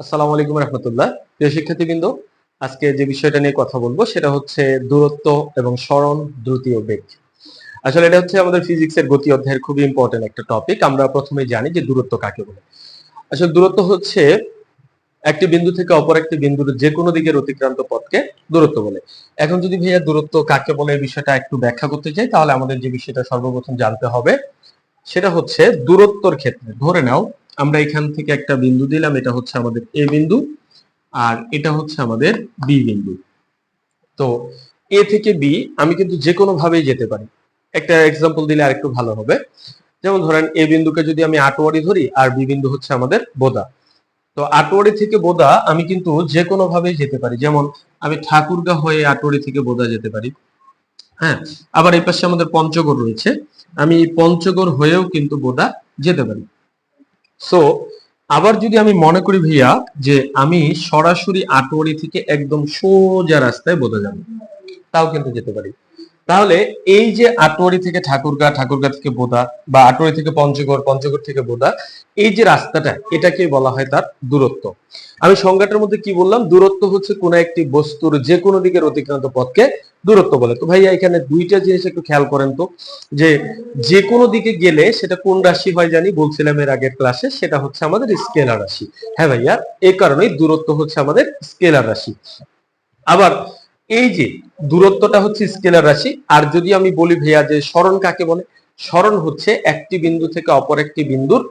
আসসালামু আলাইকুম রহমতুল্লাহ। প্রিয় শিক্ষার্থীবৃন্দ, আজকে যে বিষয়টা নিয়ে কথা বলব সেটা হচ্ছে দূরত্ব এবং স্মরণ দ্রুতীয় বেগ। আসলে এটা হচ্ছে আমাদের ফিজিক্সের গতি অধ্যায়ের খুবই ইম্পর্টেন্ট একটা টপিক আমরা প্রথমে জানি যে দূরত্ব কাকে বলে। আসলে দূরত্ব হচ্ছে একটি বিন্দু থেকে অপর একটি বিন্দুর যে কোনো দিকের অতিক্রান্ত পথকে দূরত্ব বলে। এখন যদি ভাইয়া দূরত্ব কাকে বলে এই বিষয়টা একটু ব্যাখ্যা করতে চাই, তাহলে আমাদের যে বিষয়টা সর্বপ্রথম জানতে হবে, সেটা হচ্ছে দূরত্বর ক্ষেত্রে, ধরে নাও আমরা এখান থেকে একটা বিন্দু দিলাম, এটা হচ্ছে আমাদের এ বিন্দু আর এটা হচ্ছে আমাদের বি বিন্দু। তো এ থেকে বি আমি কিন্তু যে কোনো ভাবেই যেতে পারি। একটা এক্সাম্পল দিলে আরেকটু ভালো হবে। যেমন ধরেন এ বিন্দুকে যদি আমি আটোয়ারি ধরি আর বি বিন্দু হচ্ছে আমাদের বোদা। তো আটোয়ারি থেকে বোদা আমি কিন্তু যে কোনো ভাবেই যেতে পারি। যেমন আমি ঠাকুরগা হয়ে আটোয়ারি থেকে বোদা যেতে পারি। হ্যাঁ আবার এই পাশে আমাদের পঞ্চগড় রয়েছে। আমি পঞ্চগড় হয়েও কিন্তু বোদা যেতে পারি। সো আবার যদি আমি মনে করি ভাইয়া যে আমি সরাসরি আটোয়ারি থেকে একদম সোজা রাস্তায় বোঝা যাবে, তাও কিন্তু যেতে পারি। তাহলে এই যে আটোয়ারি থেকে ঠাকুরগা ঠাকুরগা থেকে বোদা বা আটোয়ারি থেকে পঞ্চগড় পঞ্চগড় থেকে বোদা, এই যে রাস্তাটা এটাকে বলা হয় তার দূরত্ব। আমি সংজ্ঞাটার মধ্যে কি বললাম? দূরত্ব হচ্ছে কোন একটি বস্তুর যে কোনো দিকের অতিক্রান্ত পথকে দূরত্ব বলে। তো ভাইয়া, এখানে দুইটা জিনিস একটু খেয়াল করেন তো, যে যে কোনো দিকে গেলে সেটা কোন রাশি হয় জানি, বলছিলাম এর আগের ক্লাসে সেটা হচ্ছে আমাদের স্কেলার রাশি। হ্যাঁ ভাইয়া, এই কারণেই দূরত্ব হচ্ছে আমাদের স্কেলার রাশি। আবার এই যে দূরত্বটা হচ্ছে স্কেলার রাশি, আর যদি আমি বলি ভাইয়া যে স্মরণ কাকে বলে, স্মরণ হচ্ছে একটি বিন্দু থেকে অপর একটি বিন্দুর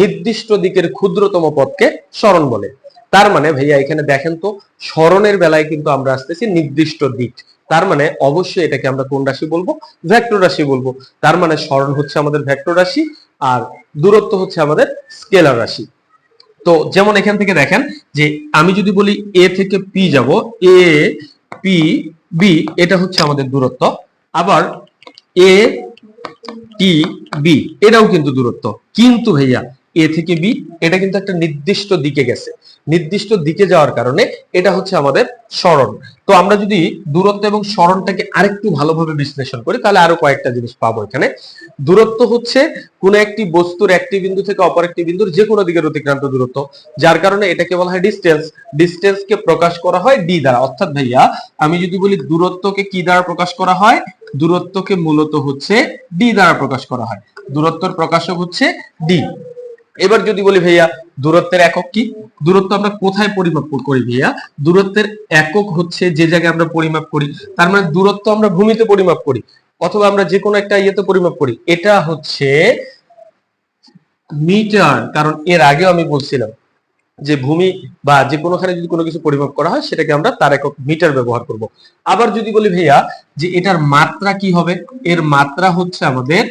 নির্দিষ্ট দিকের ক্ষুদ্রতম পথকে স্মরণ বলে। তার মানে ভাইয়া, এখানে দেখেন তো, স্মরণের বেলায় কিন্তু আমরা আসতেছি নির্দিষ্ট দিক। তার মানে অবশ্যই এটাকে আমরা কোন রাশি বলব? ভেক্টর রাশি বলব। তার মানে স্মরণ হচ্ছে আমাদের ভেক্টর রাশি আর দূরত্ব হচ্ছে আমাদের স্কেলার রাশি। তো যেমন এখান থেকে দেখেন যে আমি যদি বলি এ থেকে পি যাব এ পি বি এটা হচ্ছে আমাদের দূরত্ব। আবার এ টি বি এটাও কিন্তু দূরত্ব। কিন্তু ভাইয়া এ থেকে বি এটা কিন্তু একটা নির্দিষ্ট দিকে গেছে। নির্দিষ্ট দিকে যাওয়ার কারণে এটা হচ্ছে আমাদের স্মরণ। তো আমরা যদি দূরত্ব এবং স্মরণটাকে আরেকটু ভালোভাবে বিশ্লেষণ করি, তাহলে আরও কয়েকটা জিনিস পাবো এখানে। দূরত্ব হচ্ছে কোন একটি বস্তুর একটি বিন্দু থেকে অপর একটি বিন্দুর যে কোনো দিকের অতিক্রান্ত দূরত্ব, যার কারণে এটাকে বলা হয় ডিস্টেন্স ডিস্টেন্সকে প্রকাশ করা হয় ডি দ্বারা। অর্থাৎ ভাইয়া, আমি যদি বলি দূরত্বকে কি দ্বারা প্রকাশ করা হয়? দূরত্বকে মূলত হচ্ছে ডি দ্বারা প্রকাশ করা হয়। দূরত্বের প্রকাশক হচ্ছে ডি এবার যদি বলি ভাইয়া, দূরত্বের একক কি? দূরত্ব আমরা কোথায় পরিমাপ করি ভাইয়া? দূরত্বের একক হচ্ছে যে জায়গায় আমরা পরিমাপ করি, তার মানে দূরত্ব আমরা ভূমিতে পরিমাপ করি, অথবা আমরা যে কোনো একটা ইয়েতে পরিমাপ করি। এটা হচ্ছে মিটার, কারণ এর আগেও আমি বলছিলাম যে ভূমি বা যে কোনোখানে যদি কোনো কিছু পরিমাপ করা হয়, সেটাকে আমরা তার একক মিটার ব্যবহার করব। আবার যদি বলি ভাইয়া, যে এটার মাত্রা কি হবে? এর মাত্রা হচ্ছে আমাদের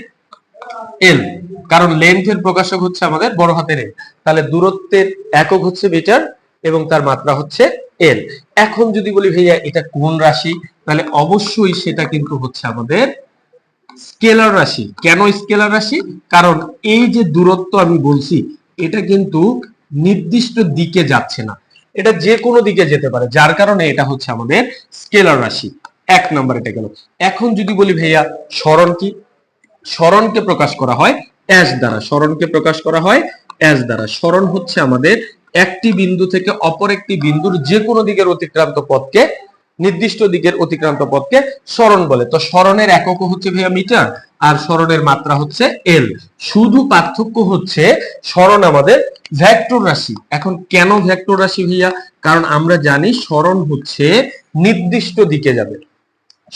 এল কারণ লেন্থের প্রকাশক হচ্ছে আমাদের বড় হাতের এল তাহলে দূরত্বের একক হচ্ছে মিটার এবং তার মাত্রা হচ্ছে এল এখন যদি বলি, ভাইয়া, এটা কোন রাশি? তাহলে অবশ্যই সেটা কিন্তু হচ্ছে আমাদের স্কেলার রাশি। কেন স্কেলার রাশি? কারণ এই যে দূরত্ব আমি বলছি, এটা কিন্তু নির্দিষ্ট দিকে যাচ্ছে না। এটা যে কোনো দিকে যেতে পারে, যার কারণে এটা হচ্ছে আমাদের স্কেলার রাশি। এক নম্বর এটা গেল। এখন যদি বলি, ভাইয়া, স্মরণ কি? স্মরণকে প্রকাশ করা হয় অ্যাস দ্বারা স্মরণকে প্রকাশ করা হয়। অ্যাস দ্বারা স্মরণ হচ্ছে আমাদের একটি বিন্দু থেকে অপর একটি বিন্দুর যে কোনো দিকের অতিক্রান্ত পথকে, নির্দিষ্ট দিকের অতিক্রান্ত পথকে স্মরণ বলে। তো স্মরণের একক হচ্ছে ভাইয়া মিটার, আর স্মরণের মাত্রা হচ্ছে এল শুধু পার্থক্য হচ্ছে স্মরণ আমাদের ভেক্টর রাশি। এখন কেন ভেক্টর রাশি ভাইয়া? কারণ আমরা জানি স্মরণ হচ্ছে নির্দিষ্ট দিকে যাবে।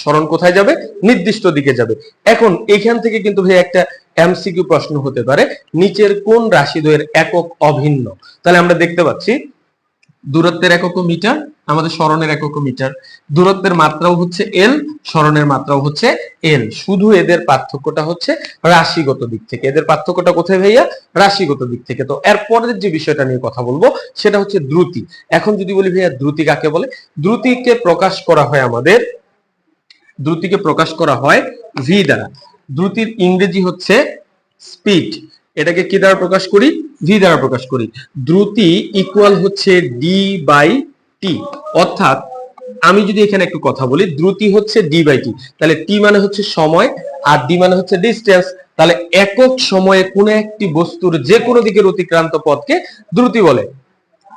স্মরণ কোথায় যাবে? নির্দিষ্ট দিকে যাবে। এখন এখান থেকে কিন্তু ভাই একটা এমসিকিউ প্রশ্ন হতে পারে, নিচের কোন রাশিদ্বয়ের একক অভিন্ন? তাহলে আমরা দেখতে পাচ্ছি, দূরত্বের একক মিটার, আমাদের স্মরণের একক মিটার। দূরত্বের মাত্রাও হচ্ছে এল স্মরণের মাত্রাও হচ্ছে এল শুধু এদের পার্থক্যটা হচ্ছে রাশিগত দিক থেকে। এদের পার্থক্যটা কোথায় ভাইয়া? রাশিগত দিক থেকে। তো এর পরের যে বিষয়টা নিয়ে কথা বলব, সেটা হচ্ছে দ্রুতি। এখন যদি বলি ভাইয়া, দ্রুতি কাকে বলে? দ্রুতিকে প্রকাশ করা হয় আমাদের দ্রুতিকে প্রকাশ করা হয় ভি দ্বারা। দ্রুতির ইংরেজি হচ্ছে স্পিড এটাকে কি দ্বারা প্রকাশ করি? ভি দ্বারা প্রকাশ করি। দ্রুতি ইকুয়াল হচ্ছে ডি বাই টি অর্থাৎ, আমি যদি এখানে একটু কথা বলি, দ্রুতি হচ্ছে ডি বাই টি তাহলে টি মানে হচ্ছে সময়, আর ডি মানে হচ্ছে ডিস্টেন্স তাহলে একক সময়ে কোনো একটি বস্তুর যে কোনো দিকের অতিক্রান্ত পথকে দ্রুতি বলে।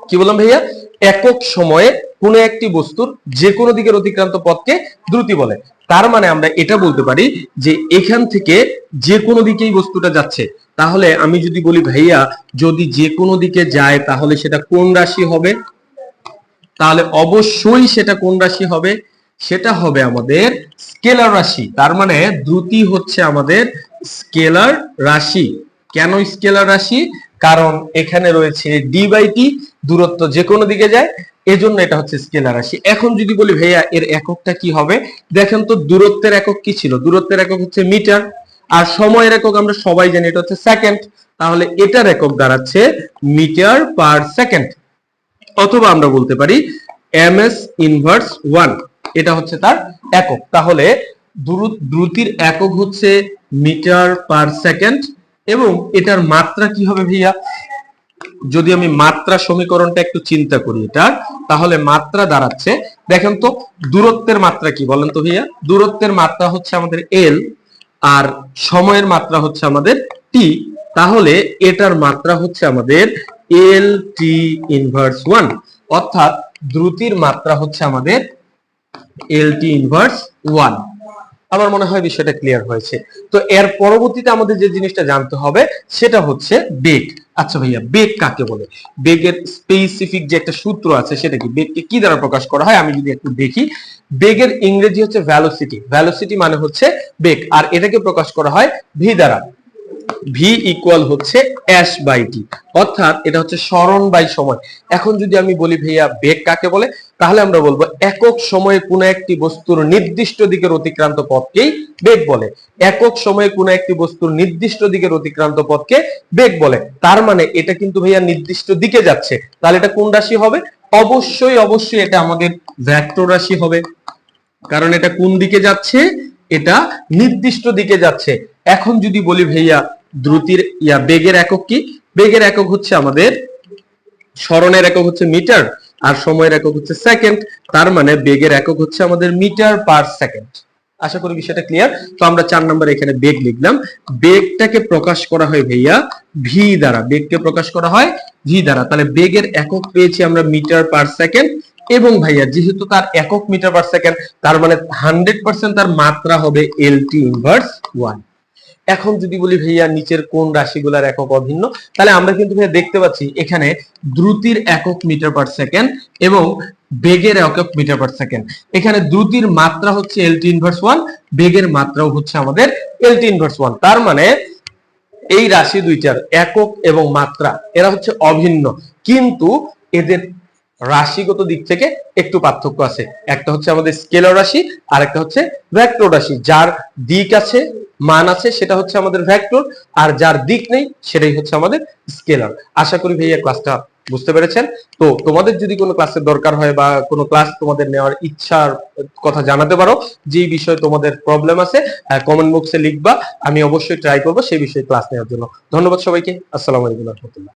কি বললাম ভাইয়া? একক সময়ে কোনো একটি বস্তুর যে কোনো দিকের অতিক্রান্ত পথকে দ্রুতি বলে। তার মানে আমরা এটা বলতে পারি যে এখান থেকে যে কোনো দিকেই বস্তুটা যাচ্ছে। তাহলে আমি যদি বলি, ভাইয়া, যদি যে কোনো দিকে যায়, তাহলে সেটা কোন রাশি হবে? তাহলে অবশ্যই সেটা কোন রাশি হবে? সেটা হবে আমাদের স্কেলার রাশি। তার মানে দ্রুতি হচ্ছে আমাদের স্কেলার রাশি। কেন স্কেলার রাশি? কারণ এখানে রয়েছে ডি বাই টি দূরত্ব যে কোনো দিকে যায়, এজন্য এটা হচ্ছে স্কেলার রাশি। এখন যদি বলি, ভাইয়া, এর এককটা কি হবে? দেখেন তো, দূরত্বের একক কি ছিল? দূরত্বের একক হচ্ছে মিটার, আর সময়ের একক আমরা সবাই জানি, এটা হচ্ছে সেকেন্ড। তাহলে এটার একক দাঁড়াচ্ছে মিটার পার সেকেন্ড, অথবা আমরা বলতে পারি এম এস ইনভার্স ওয়ান, এটা হচ্ছে তার একক। তাহলে দ্রু- দ্রুতির একক হচ্ছে মিটার পার সেকেন্ড, এবং এটার মাত্রা কি হবে ভাইয়া? যদি আমি মাত্রা সমীকরণটা একটু চিন্তা করি এটা, তাহলে মাত্রা দাঁড়াচ্ছে। দেখেন তো, দূরত্বের মাত্রা কি বলেন তো ভাইয়া? দূরত্বের মাত্রা হচ্ছে আমাদের এল আর সময়ের মাত্রা হচ্ছে আমাদের টি তাহলে এটার মাত্রা হচ্ছে আমাদের এল টি ইনভার্স ওয়ান অর্থাৎ দ্রুতির মাত্রা হচ্ছে আমাদের এল টি ইনভার্স ওয়ান আমার মনে হয় বিষয়টা ক্লিয়ার হয়েছে। তো এর পরবর্তীতে আমাদের যে জিনিসটা জানতে হবে, সেটা হচ্ছে বেগ আচ্ছা ভাইয়া, বেগ কাকে বলে? বেগের স্পেসিফিক যে একটা সূত্র আছে সেটা কি বেগকে কি দ্বারা প্রকাশ করা হয়? আমি যদি একটু দেখি, বেগের ইংরেজি হচ্ছে ভ্যালোসিটি ভ্যালোসিটি মানে হচ্ছে বেগ, আর এটাকে প্রকাশ করা হয় ভি দ্বারা। ভি ইকুয়াল হচ্ছে এস বাই টি অর্থাৎ এটা হচ্ছে স্মরণ বাই সময় এখন যদি আমি বলি, ভাইয়া, বেগ কাকে বলে? তাহলে আমরা বলব একক সময়ে কোনো একটি বস্তুর নির্দিষ্ট দিকের অতিক্রান্ত পথকেই বেগ বলে। একক সময়ে কোনো একটি বস্তুর নির্দিষ্ট দিকের অতিক্রান্ত পথকে বেগ বলে। তার মানে এটা কিন্তু ভাইয়া নির্দিষ্ট দিকে যাচ্ছে। তাহলে এটা কোন রাশি হবে? অবশ্যই অবশ্যই এটা আমাদের ভেক্টর রাশি হবে। কারণ এটা কোন দিকে যাচ্ছে? এটা নির্দিষ্ট দিকে যাচ্ছে। এখন যদি বলি ভাইয়া দ্রুতির, ইয়া, বেগের একক কি? বেগের একক হচ্ছে আমাদের, স্মরণের একক হচ্ছে মিটার। আর সময়ের একক হচ্ছে সেকেন্ড তার মানে বেগের একক হচ্ছে আমাদের মিটার পার সেকেন্ড আশা করি বিষয়টা ক্লিয়ার তো আমরা চার নম্বর এখানে বেগ লিখলাম। বেগটাকে প্রকাশ করা হয় ভাইয়া ভি দ্বারা। বেগকে প্রকাশ করা হয় ভি দ্বারা। তাহলে বেগের একক পেয়েছি আমরা মিটার পার সেকেন্ড এবং ভাইয়া যেহেতু তার একক মিটার পার সেকেন্ড তার মানে হান্ড্রেড পার্সেন্ট তার মাত্রা হবে এল টি ইনভার্স ওয়ান এখন যদি বলি ভাইয়া নিচের কোন রাশিগুলার একক অভিন্ন, তাহলে আমরা কিন্তু ভাইয়া দেখতে পাচ্ছি এখানে দ্রুতির একক মিটার পার সেকেন্ড এবং বেগের একক মিটার পার সেকেন্ড। এখানে দ্রুতির মাত্রা হচ্ছে এল টি ইনভার্স ওয়ান বেগের মাত্রাও হচ্ছে আমাদের এল টি ইনভার্স ওয়ান তার মানে এই রাশি দুইটার একক এবং মাত্রা, এরা হচ্ছে অভিন্ন। কিন্তু এদের রাশিগত দিক থেকে একটু পার্থক্য আছে। একটা হচ্ছে আমাদের স্কেলার রাশি আর একটা হচ্ছে ভেক্টর রাশি। যার দিক আছে, মান আছে, সেটা হচ্ছে আমাদের ভেক্টর, আর যার দিক নেই, সেটাই হচ্ছে আমাদের স্কেলার। আশা করি ভাইয়া ক্লাসটা বুঝতে পেরেছেন। তো তোমাদের যদি কোনো ক্লাসের দরকার হয় বা কোনো ক্লাস তোমাদের নেওয়ার ইচ্ছার কথা জানাতে পারো যে বিষয়ে তোমাদের প্রবলেম আছে কমেন্ট বক্সে লিখবা। আমি অবশ্যই ট্রাই করব সেই বিষয়ে ক্লাস নেওয়ার জন্য। ধন্যবাদ সবাইকে। আসসালামু আলাইকুম রহমতুল্লাহ।